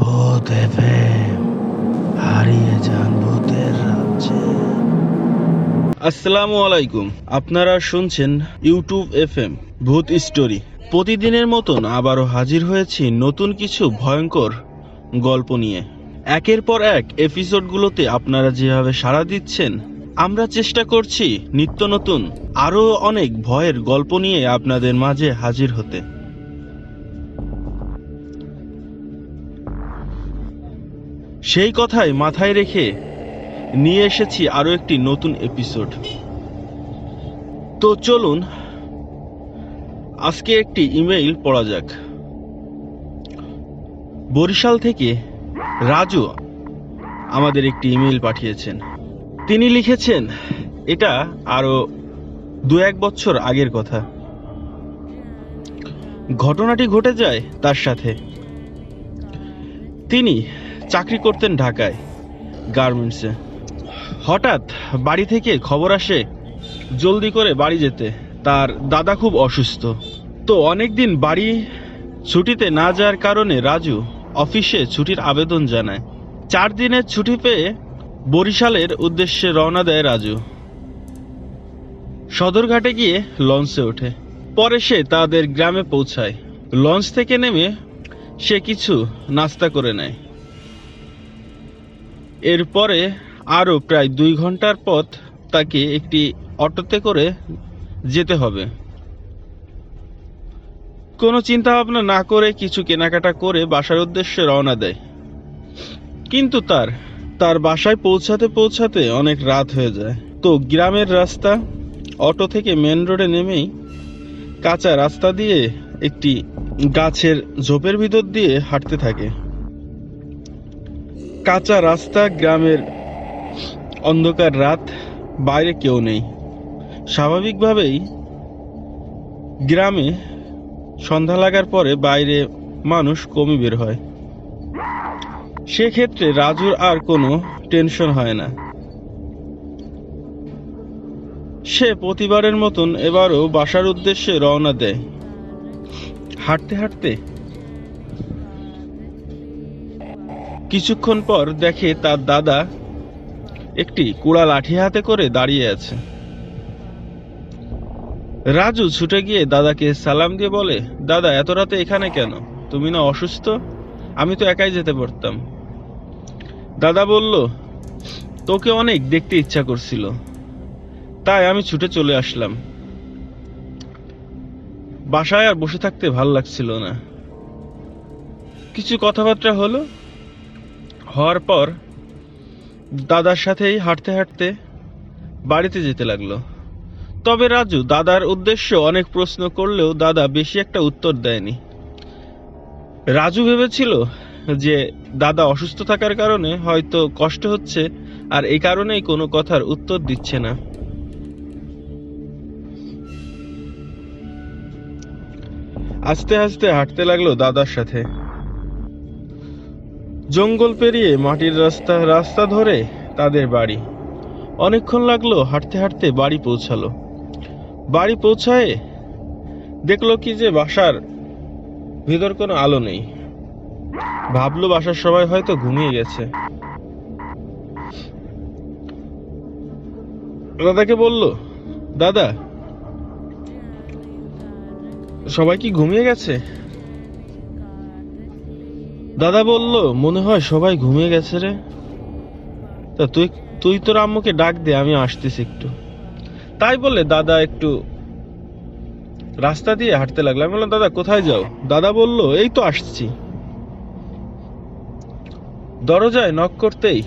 ভূত এফএম, হারিয়ে যান ভূতের রাজ্যে। আসসালামু আলাইকুম। আপনারা শুনছেন ইউটিউব এফএম, ভূত স্টোরি। প্রতিদিনের মতন আবারও হাজির হয়েছি নতুন কিছু ভয়ঙ্কর গল্প নিয়ে। একের পর এক এপিসোডগুলোতে আপনারা যেভাবে সাড়া দিচ্ছেন, আমরা চেষ্টা করছি নিত্য নতুন, আরও অনেক ভয়ের গল্প নিয়ে আপনাদের মাঝে হাজির হতে। সেই কথাই মাথায় রেখে নিয়ে এসেছি আরও একটি নতুন এপিসোড তো চলুন, আজকে একটি ইমেইল পড়া যাক। বরিশাল থেকে রাজু আমাদের একটি ইমেইল পাঠিয়েছেন। তিনি লিখেছেন, এটা আরও দু এক বছর আগের কথা। ঘটনাটি ঘটে যায় তার সাথে। তিনি চাকরি করতেন ঢাকায় গার্মেন্টসে। হঠাৎ বাড়ি থেকে খবর আসে, জলদি করে বাড়ি যেতে। তার দাদা খুব অসুস্থ। তো অনেকদিন বাড়ি ছুটিতে না যাওয়ার কারণে রাজু অফিসে ছুটির আবেদন জানায়। চার দিনের ছুটি পেয়ে বরিশালের উদ্দেশ্যে রওনা দেয় রাজু। সদরঘাটে গিয়ে লঞ্চে ওঠে। পরে সে তাদের গ্রামে পৌঁছায়। লঞ্চ থেকে নেমে সে কিছু নাস্তা করে নেয়। এরপরে আরও প্রায় দুই ঘণ্টার পথ তাকে একটি অটোতে করে যেতে হবে। কোনো চিন্তা ভাবনা না করে কিছু কেনাকাটা করে বাসার উদ্দেশ্যে রওনা দেয়। কিন্তু তার তার বাসায় পৌঁছাতে পৌঁছাতে অনেক রাত হয়ে যায়। তো গ্রামের রাস্তা, অটো থেকে মেন রোডে নেমেই কাঁচা রাস্তা দিয়ে একটি গাছের ঝোপের ভিতর দিয়ে হাঁটতে থাকে। কাঁচা রাস্তা, গ্রামের অন্ধকার রাত, বাইরে কেউ নেই। স্বাভাবিকভাবেই গ্রামে সন্ধ্যা লাগার পরে বাইরে মানুষ কমই বের হয়। সেক্ষেত্রে রাজুর আর কোনো টেনশন হয় না। সে প্রতিবারের মতন এবারও বাসার উদ্দেশ্যে রওনা দেয়। হাঁটতে হাঁটতে কিছুক্ষণ পর দেখে তার দাদা একটি কুড়া লাঠি হাতে করে দাঁড়িয়ে আছে। রাজু ছুটে গিয়ে দাদাকে সালাম দিয়ে বলে, দাদা, এত রাতে এখানে কেন? তুমি না অসুস্থ? আমি তো একাই যেতে পারতাম। দাদা বলল, তোকে অনেক দেখতে ইচ্ছা করছিল। তাই আমি ছুটে চলে আসলাম। বাসায় আর বসে থাকতে ভালো লাগছিল না। কিছু কথাবার্তা হলো হওয়ার পর দাদার সাথেই হাঁটতে হাঁটতে বাড়িতে যেতে লাগল। তবে রাজু, দাদার উদ্দেশ্য অনেক প্রশ্ন করলেও দাদা বেশি একটা উত্তর দেয়নি। রাজু ভেবেছিল যে দাদা অসুস্থ থাকার কারণে হয়তো কষ্ট হচ্ছে আর এই কারণেই কোনো কথার উত্তর দিচ্ছে না। আস্তে আস্তে হাঁটতে লাগল দাদার সাথে। জঙ্গল পেরিয়ে মাটির রাস্তা রাস্তা ধরে তাদের বাড়ি। অনেকক্ষণ লাগল হাঁটতে হাঁটতে বাড়ি পৌঁছালো। বাড়ি পৌঁছায় দেখল কি যে বাসার ভিতর কোনো আলো নেই। ভাবলো বাসার সবাই হয়তো ঘুমিয়ে গেছে। দাদাকে বলল, দাদা, সবাই কি ঘুমিয়ে গেছে? দাদা বলল, মনে হয় সবাই ঘুমিয়ে গেছে রে। তা তুই তুই তোর আম্মুকে ডাক দে, আমি আসতেছি একটু। তাই বলে দাদা একটু রাস্তা দিয়ে হাঁটতে লাগল। আমি বললাম, দাদা, কোথায় যাও? দাদা বলল, এই তো আসছি। দরজায় নক করতেই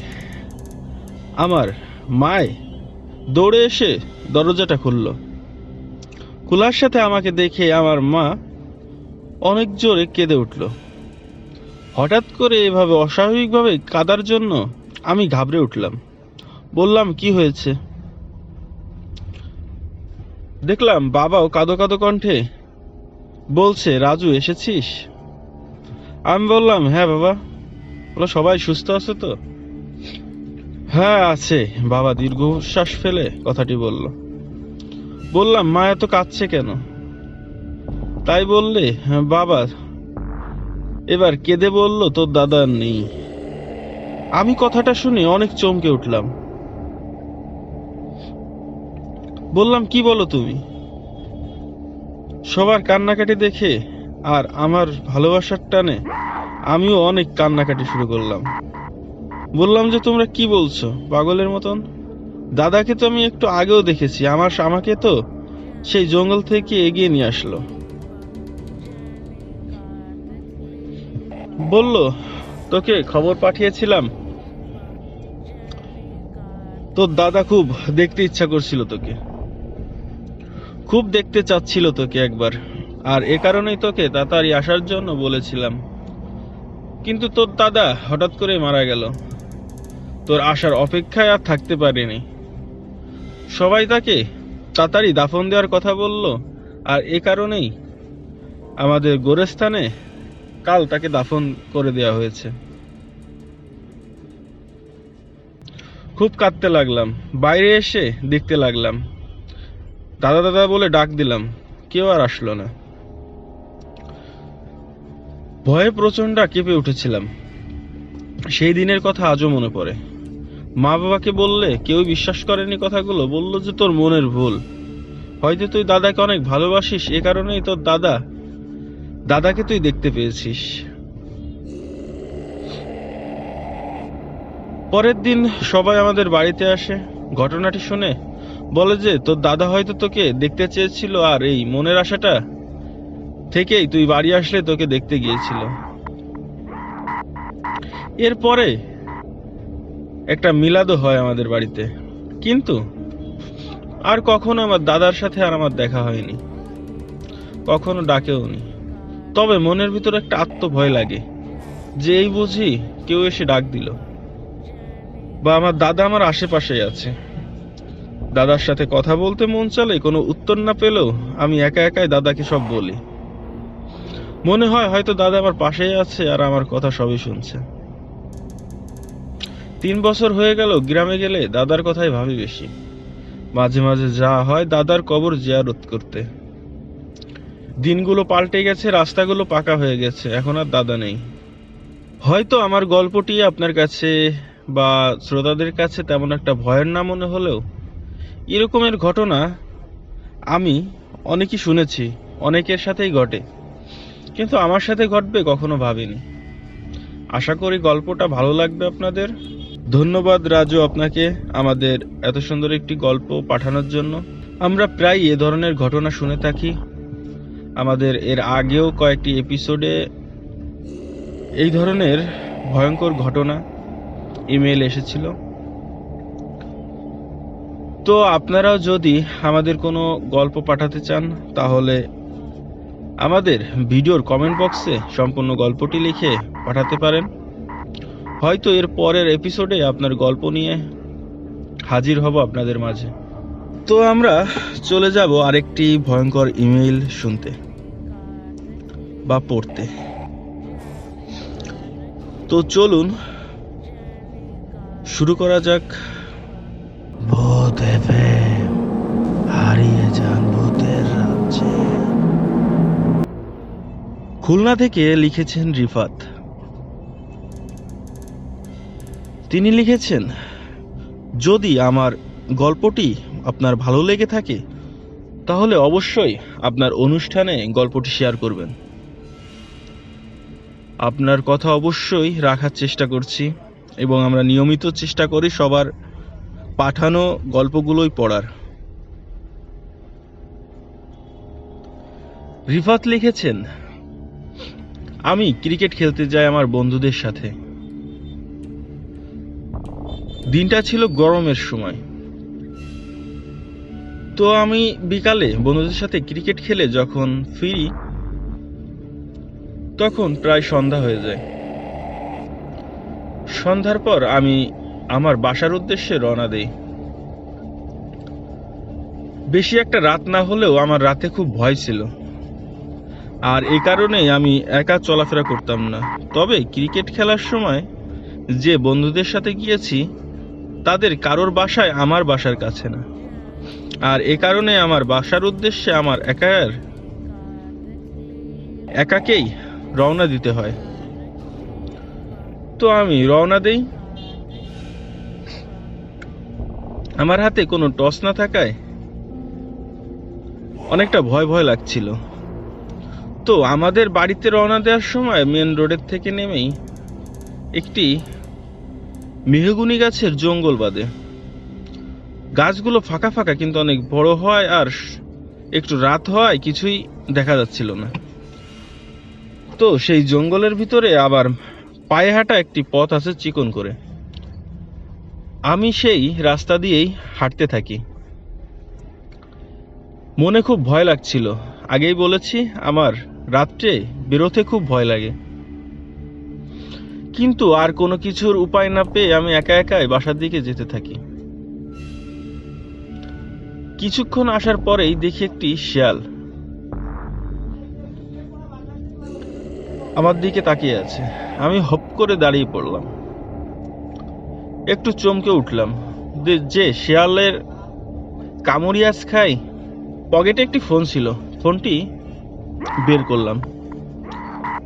আমার মায় দৌড়ে এসে দরজাটা খুলল। খোলার সাথে আমাকে দেখে আমার মা অনেক জোরে কেঁদে উঠল। হঠাৎ করে এভাবে অস্বাভাবিকভাবে কাদার জন্য আমি ঘাবড়ে উঠলাম। বললাম কি হয়েছে? দেখলাম বাবাও কাদো কাদো কণ্ঠে বলছে রাজু এসেছিস? আমি বললাম হ্যাঁ বাবা। বলো সবাই সুস্থ আছে তো? হ্যাঁ আছে। বাবা দীর্ঘশ্বাস ফেলে কথাটি বলল। বললাম মা এত কাঁদছে কেন? তাই বললে "হ্যাঁ, বাবা এবার কেঁদে বলল, তোর দাদা নেই। আমি কথাটা শুনে অনেক চমকে উঠলাম। বললাম, কি বলো তুমি? সবার কান্নাকাটি দেখে আর আমার ভালোবাসার টানে আমিও অনেক কান্নাকাটি শুরু করলাম। বললাম যে, তোমরা কি বলছো? পাগলের মতন? দাদাকে তো আমি একটু আগেও দেখেছি। আমার আমাকে তো সেই জঙ্গল থেকে এগিয়ে নিয়ে আসলো। বলল, তোকে খবর পাঠিয়েছিলাম। তোর দাদা খুব দেখতে ইচ্ছা করছিল তোকে। খুব দেখতে চাচ্ছিল তোকে একবার। আর এ কারণেই তোকে তাড়াতাড়ি আসার জন্য বলেছিলাম। কিন্তু তোর দাদা হঠাৎ করে মারা গেল। তোর আসার অপেক্ষায় আর থাকতে পারেনি। সবাই তাকে তাড়াতাড়ি দাফন দেওয়ার কথা বলল। আর এ কারণেই আমাদের গোরস্থানে কাল তাকে দাফন করে দেওয়া হয়েছে। খুব কাঁদতে লাগলাম। বাইরে এসে দেখতে লাগলাম। দাদা দাদা বলে ডাক দিলাম। কেউ আর আসলো না। ভয়ে প্রচণ্ড কেঁপে উঠেছিলাম। সেই দিনের কথা আজও মনে পড়ে। মা বাবাকে বললে, কেউ বিশ্বাস করেনি কথাগুলো, বলল যে তোর মনের ভুল। হয়তো তুই দাদাকে অনেক ভালোবাসিস, এ কারণেই তোর দাদা দাদাকে তুই দেখতে পেয়েছিস। পরের দিন সবাই আমাদের বাড়িতে আসে। ঘটনাটি শুনে বলে যে, তোর দাদা হয়তো তোকে দেখতে চেয়েছিল আর এই মনের আশাটা থেকেই তুই বাড়ি আসলে তোকে দেখতে গিয়েছিল। এরপরে একটা মিলাদও হয় আমাদের বাড়িতে। কিন্তু আর কখনো আমার দাদার সাথে আর আমার দেখা হয়নি। কখনো ডাকেও নি তবে মনের ভিতর একটা আত্মভয় লাগে। যে এই বুঝি কেউ এসে ডাক দিল। বা আমার দাদা আমার আশেপাশেই আছে। দাদার সাথে কথা বলতে মন চলে কোনো উত্তর না পেলেও আমি একা একাই দাদাকে সব বলি। মনে হয় হয়তো দাদা আমার পাশেই আছে আর আমার কথা সবই শুনছে। তিন বছর হয়ে গেল গ্রামে গেলে দাদার কথাই ভাবি বেশি। মাঝে মাঝে যা হয় দাদার কবর জিয়ারত করতে। দিনগুলো পাল্টে গেছে, রাস্তাগুলো পাকা হয়ে গেছে, এখন আর দাদা নেই। হয়তো আমার গল্পটি আপনার কাছে বা শ্রোতাদের কাছে তেমন একটা ভয়ের না মনে হলেও, এরকমের ঘটনা আমি অনেকই শুনেছি, অনেকের সাথেই ঘটে, কিন্তু আমার সাথে ঘটবে কখনো ভাবিনি। আশা করি গল্পটা ভালো লাগবে আপনাদের। ধন্যবাদ রাজু আপনাকে আমাদের এত সুন্দর একটি গল্প পাঠানোর জন্য। আমরা প্রায় এ ধরনের ঘটনা শুনে থাকি। আমাদের এর আগেও কয়েকটি এপিসোডে এই ধরনের ভয়ঙ্কর ঘটনা ইমেল এসেছিল। তো আপনারাও যদি আমাদের কোনো গল্প পাঠাতে চান, তাহলে আমাদের ভিডিওর কমেন্ট বক্সে সম্পূর্ণ গল্পটি লিখে পাঠাতে পারেন। হয়তো এর পরের এপিসোডে আপনার গল্প নিয়ে হাজির হব আপনাদের মাঝে। তো আমরা চলে যাব আরেকটি ভয়ঙ্কর ইমেইল শুনতে বা পড়তে। তো চলুন শুরু করা যাক। ভূত হারিয়ে যান ভূতের রাজ্যে। খুলনা থেকে লিখেছেন রিফাত। তিনি লিখেছেন যদি আমার গল্পটি আপনার ভালো লেগে থাকে, তাহলে অবশ্যই আপনার অনুষ্ঠানে গল্পটি শেয়ার করবেন। আপনার কথা অবশ্যই রাখার চেষ্টা করছি, এবং আমরা নিয়মিত চেষ্টা করি সবার পাঠানো গল্পগুলোই পড়ার। রিফাত লিখেছেন, আমি ক্রিকেট খেলতে যাই আমার বন্ধুদের সাথে। দিনটা ছিল গরমের সময়। তো আমি বিকালে বন্ধুদের সাথে ক্রিকেট খেলে যখন ফিরি, তখন প্রায় সন্ধ্যা হয়ে যায়। সন্ধ্যার পর আমি আমার বাসার উদ্দেশ্যে রওনা দেই। বেশি একটা রাত না হলেও আমার রাতে খুব ভয় ছিল। আর এ কারণেই আমি একা চলাফেরা করতাম না। তবে ক্রিকেট খেলার সময় যে বন্ধুদের সাথে গিয়েছি, তাদের কারোর বাসায় আমার বাসার কাছে না। আর এ কারণে আমার বাসার উদ্দেশ্যে আমার একার একাকেই রওনা দিতে হয়। তো আমি রওনা দেই। আমার হাতে কোনো টস না থাকায় অনেকটা ভয় ভয় লাগছিল। তো আমাদের বাড়িতে রওনা দেওয়ার সময় মেন রোডের থেকে নেমেই একটি মেহগুনি গাছের জঙ্গল বাদে গাছগুলো ফাঁকা ফাঁকা কিন্তু অনেক বড় হয় আর একটু রাত হয়, কিছুই দেখা যাচ্ছিল না। তো সেই জঙ্গলের ভিতরে আবার পায়ে হাঁটা একটি পথ আছে চিকন করে। আমি সেই রাস্তা দিয়েই হাঁটতে থাকি। মনে খুব ভয় লাগছিল। আগেই বলেছি, আমার রাত্রে বেরোতে খুব ভয় লাগে। কিন্তু আর কোনো কিছুর উপায় না পেয়ে আমি একা একাই বাসার দিকে যেতে থাকি। কিছুক্ষণ আসার পরেই দেখি একটি শিয়াল। আমার দিকে তাকিয়ে আছে। আমি হপ করে দাঁড়িয়ে পড়লাম। একটু চমকে উঠলাম। যে- শিয়ালের কামড়িয়াস খাই। পকেটে একটি ফোন ছিল। ফোনটি বের করলাম।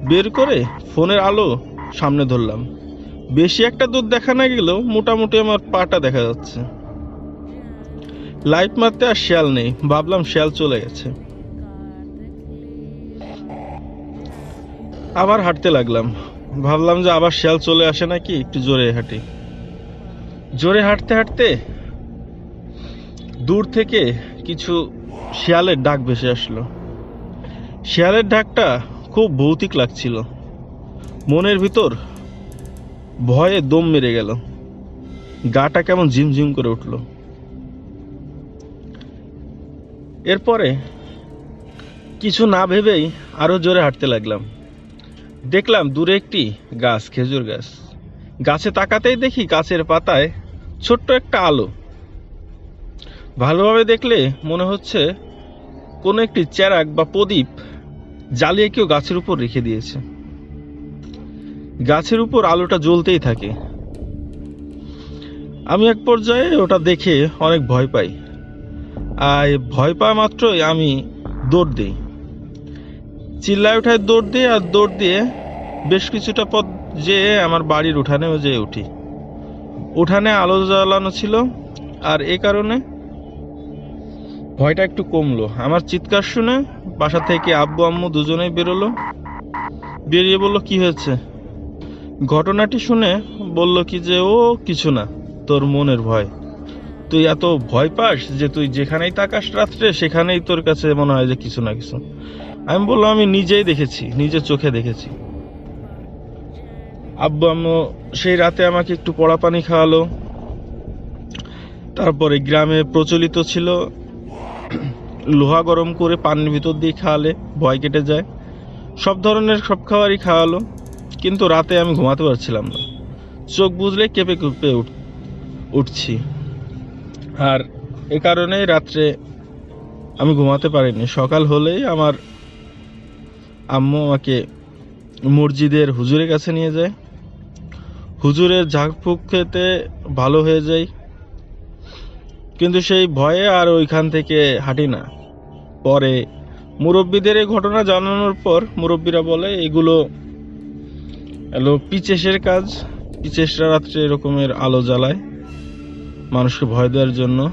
বের করে ফোনের আলো সামনে ধরলাম। বেশি একটা দূর দেখা না গেলেও মোটামুটি আমার পাটা দেখা যাচ্ছে। লাইট মারতে আর শিয়াল নেই। ভাবলাম শিয়াল চলে গেছে। আবার হাঁটতে লাগলাম। ভাবলাম যে আবার শিয়াল চলে আসে নাকি? একটু জোরে হাঁটি। জোরে হাঁটতে হাঁটতে দূর থেকে কিছু শিয়ালের ডাক ভেসে আসলো। শিয়ালের ডাকটা খুব ভৌতিক লাগছিল। মনের ভিতর ভয়ে দম মেরে গেল। গাটা কেমন ঝিমঝিম করে উঠল। এরপরে কিছু না ভেবেই আরও জোরে হাঁটতে লাগলাম। দেখলাম দূরে একটি গাছ, খেজুর গাছ। গাছে তাকাতেই দেখি গাছের পাতায় ছোট্ট একটা আলো। ভালোভাবে দেখলে মনে হচ্ছে কোনো একটি চেরাক বা প্রদীপ জ্বালিয়ে কেউ গাছের উপর রেখে দিয়েছে। গাছের উপর আলোটা জ্বলতেই থাকে। আমি এক পর্যায়ে ওটা দেখে অনেক ভয় পাই। ভয় পাওয়া মাত্রই আমি দৌড় দিই। চিল্লায় উঠায় দৌড় দিই আর দৌড় দিয়ে বেশ কিছুটা পথ যেয়ে আমার বাড়ির উঠানেও যেয়ে উঠি। উঠানে আলো জ্বালানো ছিল আর এ কারণে ভয়টা একটু কমলো। আমার চিৎকার শুনে বাসা থেকে আব্বু আম্মু দুজনেই বেরোলো। বেরিয়ে বলল, কি হয়েছে? ঘটনাটি শুনে বলল কি যে, ও, কিছু না, তোর মনের ভয়। তুই এত ভয় পাস যে তুই যেখানেই তাকাস রাত্রে, সেখানেই তোর কাছে মনে হয় যে কিছু না কিছু। আমি বললাম, আমি নিজেই দেখেছি, নিজের চোখে দেখেছি। আব্বু আম্মু সেই রাতে আমাকে একটু পড়া পানি খাওয়ালো। তারপরে গ্রামে প্রচলিত ছিল, লোহা গরম করে পানির ভিতর দিয়ে খাওয়ালে, ভয় কেটে যায়। সব ধরনের সব খাবারই খাওয়ালো, কিন্তু রাতে আমি ঘুমাতে পারছিলাম না। চোখ বুঝলে কেঁপে কেঁপে উঠ উঠছি। আর এ কারণেই রাত্রে আমি ঘুমাতে পারিনি। সকাল হলেই আমার আম্মু আমাকে মসজিদের হুজুরের কাছে নিয়ে যায়। হুজুরের ঝাঁকফুঁক খেতে ভালো হয়ে যায়। কিন্তু সেই ভয়ে আর ওইখান থেকে হাঁটি না। পরে মুরব্বীদের এই ঘটনা জানানোর পর মুরব্বীরা বলে, এগুলো এলো পিচেসের কাজ। পিচেসরা রাত্রে এরকমের আলো জ্বালায়। মানুষকে ভয় দেওয়ার জন্য।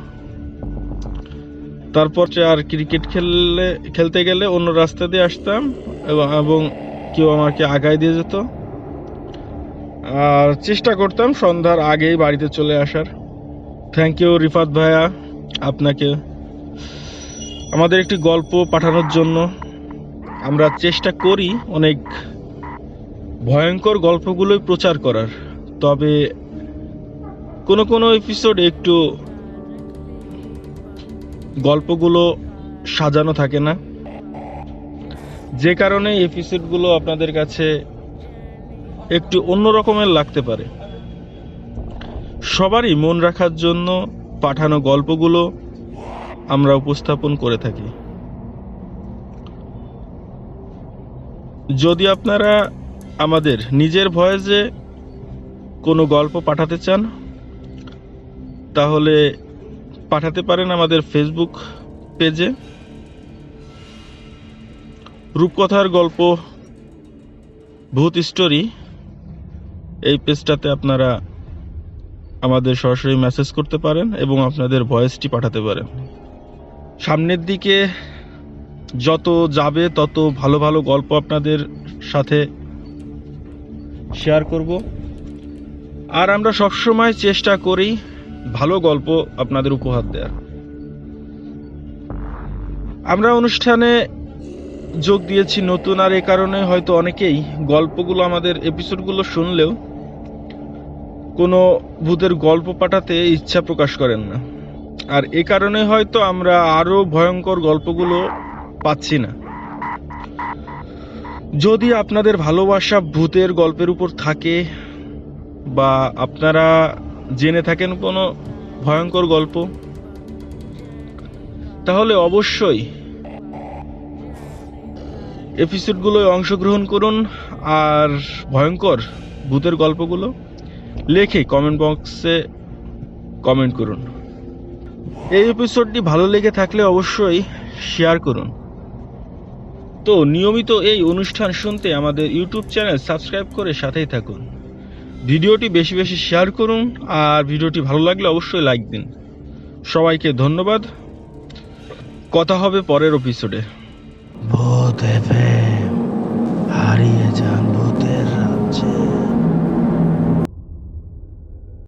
তারপর আর ক্রিকেট খেললে, খেলতে গেলে অন্য রাস্তা দিয়ে আসতাম এবং এবং কেউ আমাকে আগায় দিয়ে যেত। আর চেষ্টা করতাম সন্ধ্যার আগেই বাড়িতে চলে আসার। থ্যাংক ইউ রিফাত ভাইয়া, আপনাকে। আমাদের একটি গল্প পাঠানোর জন্য আমরা চেষ্টা করি অনেক ভয়ঙ্কর গল্পগুলোই প্রচার করার। তবে কোনো কোনো এপিসোড একটু গল্পগুলো সাজানো থাকে না। যে কারণে এপিসোডগুলো আপনাদের কাছে একটু অন্য রকমের লাগতে পারে। সবারই মন রাখার জন্য পাঠানো গল্পগুলো আমরা উপস্থাপন করে থাকি। যদি আপনারা আমাদের নিজের ভয়েসে কোনো গল্প পাঠাতে চান তাহলে পাঠাতে পারেন আমাদের ফেসবুক পেজে। রূপকথার গল্প, ভূত স্টোরি এই পেজটাতে আপনারা আমাদের সরাসরি মেসেজ করতে পারেন এবং আপনাদের ভয়েসটি পাঠাতে পারেন। সামনের দিকে যত যাবে, তত ভালো ভালো গল্প আপনাদের সাথে শেয়ার করব। আর আমরা সবসময় চেষ্টা করি ভালো গল্প আপনাদের উপহার দেওয়ার আমরা অনুষ্ঠানে যোগ দিয়েছি নতুন আর এ কারণে হয়তো অনেকেই গল্পগুলো আমাদের এপিসোডগুলো শুনলেও কোনো ভূতের গল্প পাঠাতে ইচ্ছা প্রকাশ করেন না। আর এ কারণে হয়তো আমরা আরও ভয়ঙ্কর গল্পগুলো পাচ্ছি না। যদি আপনাদের ভালোবাসা ভূতের গল্পের উপর থাকে বা আপনারা জেনে থাকেন কোনো ভয়ঙ্কর গল্প? তাহলে অবশ্যই এপিসোডগুলোয় অংশগ্রহণ করুন আর ভয়ঙ্কর ভূতের গল্পগুলো লেখে কমেন্ট বক্সে কমেন্ট করুন। এই এপিসোডটি ভালো লেগে থাকলে অবশ্যই শেয়ার করুন। তো নিয়মিত এই অনুষ্ঠান শুনতে আমাদের ইউটিউব চ্যানেল সাবস্ক্রাইব করে সাথেই থাকুন। ভিডিওটি বেশি বেশি শেয়ার করুন আর ভিডিওটি ভালো লাগলে অবশ্যই লাইক দিন। সবাইকে ধন্যবাদ। কথা হবে পরের এপিসোডে ভূত হারিয়ে যান ভূতের রাজ্যে।